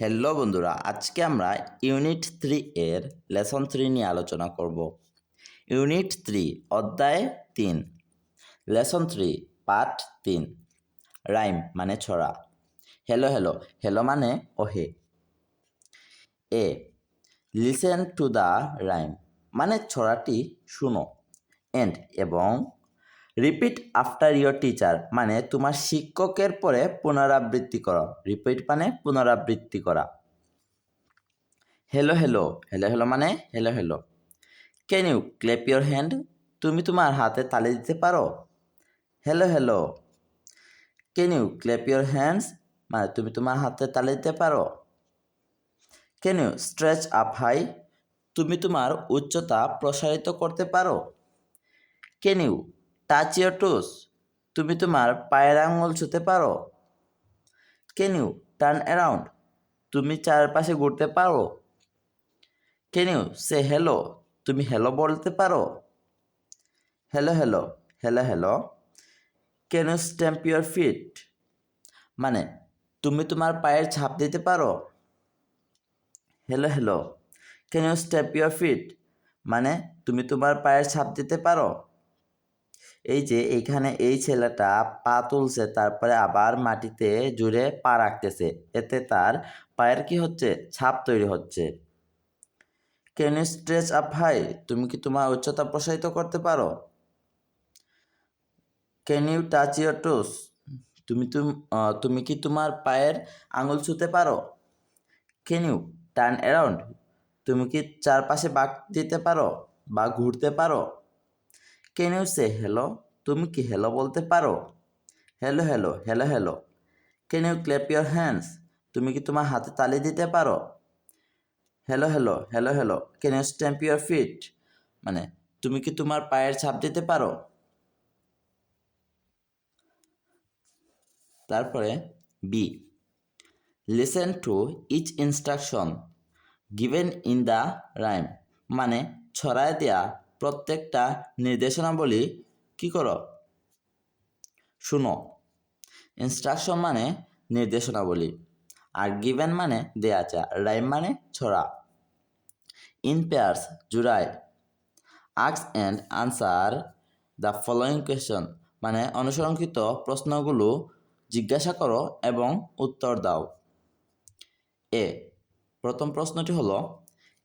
Hello বন্ধুরা, আজকে আমরা ইউনিট থ্রি এর লেসন থ্রি নিয়ে আলোচনা করব। ইউনিট থ্রি, অধ্যায় তিন, লেসন থ্রি পার্ট তিন, রাইম মানে ছড়া। হ্যালো হ্যালো হ্যালো মানে ওহে। এ, লিসেন টু দ্য রাইম মানে ছড়াটি শুনো, এন্ড এবং রিপিট আফটার ইয়োর টিচার মানে তোমার শিক্ষকের পরে পুনরাবৃত্তি করো। রিপিট মানে পুনরাবৃত্তি করা। হ্যালো হ্যালো হ্যালো হ্যালো মানে hello hello can you clap your hand তুমি তোমার হাতে তালি দিতে পারো? Hello hello can you clap your hands মানে তুমি তোমার হাতে তালি দিতে পারো। Can you stretch up high তুমি তোমার উচ্চতা প্রসারিত করতে পারো। ক্যান ইউ টাচ ইয়োর টুস, তুমি তোমার পায়ের আঙুল ছুতে পারো। ক্যান ইউ টার্ন অ্যারাউন্ড তুমি চারপাশে ঘুরতে পারো। ক্যান ইউ সে হ্যালো তুমি হ্যালো বলতে পারো। Hello hello hello hello can you stamp your feet মানে তুমি তোমার পায়ের ছাপ দিতে পারো। Hello hello can you stamp your feet মানে তুমি তোমার পায়ের ছাপ দিতে পারো। এই যে এইখানে এই ছেলেটা পা তুলছে, তারপরে আবার মাটিতে জুড়ে পা রাখতেছে। এতে তার পায়ের কি হচ্ছে? ছাপ তৈরি হচ্ছে। Can you stretch up high তুমি কি তোমার উচ্চতা প্রসারিত করতে পারো? Can you touch your toes তুম তুমি কি তোমার পায়ের আঙুল ছুতে পারো? ক্যান ইউ টার্ন অ্যারাউন্ড তুমি কি চারপাশে বাঁক দিতে পারো বা ঘুরতে পারো? ইউ সে হ্যালো তুমি কি হ্যালো বলতে পারো? Hello hello hello hello can you clap your hands তুমি কি তোমার হাতে তালি দিতে পারো? Hello hello hello hello can you stamp your feet মানে তুমি কি তোমার পায়ের ছাপ দিতে পারো? তারপরে be listen to each instruction given in the rhyme মানে ছড়ায় দেয়া প্রত্যেকটা নির্দেশনাবলী কি করো? শুনো ইনস্ট্রাকশন মানে নির্দেশনাবলী, আর গিভেন মানে দেয়া চা রাইম মানে ছড়া। ইন পেয়ার্স জুড়ায় আক্স and answer the following question মানে অনুসরণকৃত প্রশ্নগুলো জিজ্ঞাসা করো এবং উত্তর দাও। এ প্রথম প্রশ্নটি হলো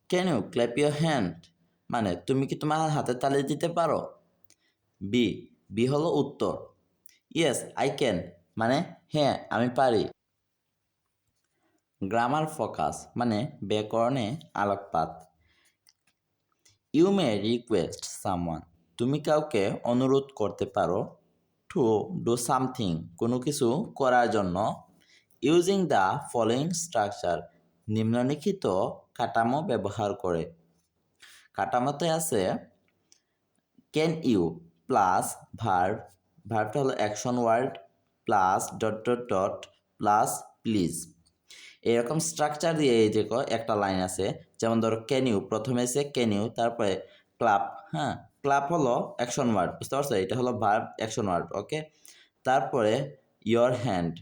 can you clap your hand মানে তুমি কি তোমার হাতে তালি দিতে পারো? বি বি হলো উত্তর। ইয়েস আই ক্যান মানে হ্যাঁ আমি পারি। গ্রামার ফোকাস মানে ব্যাকরণে আলোকপাত। ইউ মে রিকোয়েস্ট সামওয়ান তুমি কাউকে অনুরোধ করতে পারো টু ডু সামথিং কোনো কিছু করার জন্য। ইউজিং দ্য ফলোয়িং স্ট্রাকচার নিম্নলিখিত কাঠামো ব্যবহার করে। কাঠামোতে আছে ক্যান ইউ প্লাস ভার্ব ভার্বটা হলো action word plus dot dot dot plus please এরকম স্ট্রাকচার দিয়ে এই ক- একটা লাইন আছে, যেমন ধরো ক্যান ইউ প্রথমে এসে ক্যান ইউ তারপরে ক্লাব হ্যাঁ ক্লাব হলো অ্যাকশন ওয়ার্ড বুঝতে পারছ? এটা হলো ভার্ব অ্যাকশন ওয়ার্ড ওকে তারপরে ইয়োর হ্যান্ড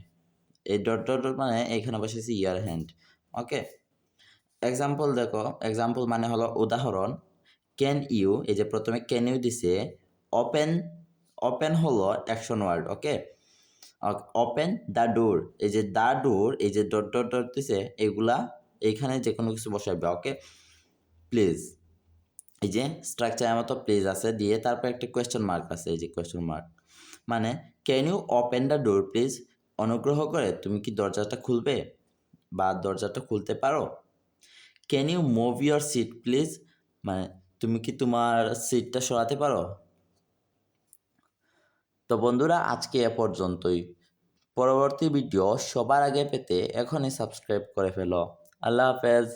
এই ডট ডট ডট মানে এখানে বসেছি ইয়ার হ্যান্ড ওকে এক্সাম্পল দেখো এক্সাম্পল মানে হলো উদাহরণ। ক্যান ইউ এই যে প্রথমে ক্যান ইউ দিছে ওপেন ওপেন হলো action word okay open the door এই যে দ্য ডোর এই যে ডট ডট ডট দিছে, এগুলা এইখানে যে কোনো কিছু বসাবে ওকে প্লিজ এই যে স্ট্রাকচারের মতো প্লিজ আছে, দিয়ে তারপর একটা কোয়েশ্চেন মার্ক আছে, এই যে কোয়েশ্চেন মার্ক মানে can you open the door please অনুগ্রহ করে, তুমি কি দরজাটা খুলবে? বা দরজাটা খুলতে পারো? Can you move your seat please মানে তুমি কি তোমার সিটটা সরাতে পারো? তো বন্ধুরা, আজকে এ পর্যন্তই। পরবর্তী ভিডিও সবার আগে পেতে এখনই সাবস্ক্রাইব করে ফেলো। আল্লাহ হাফেজ।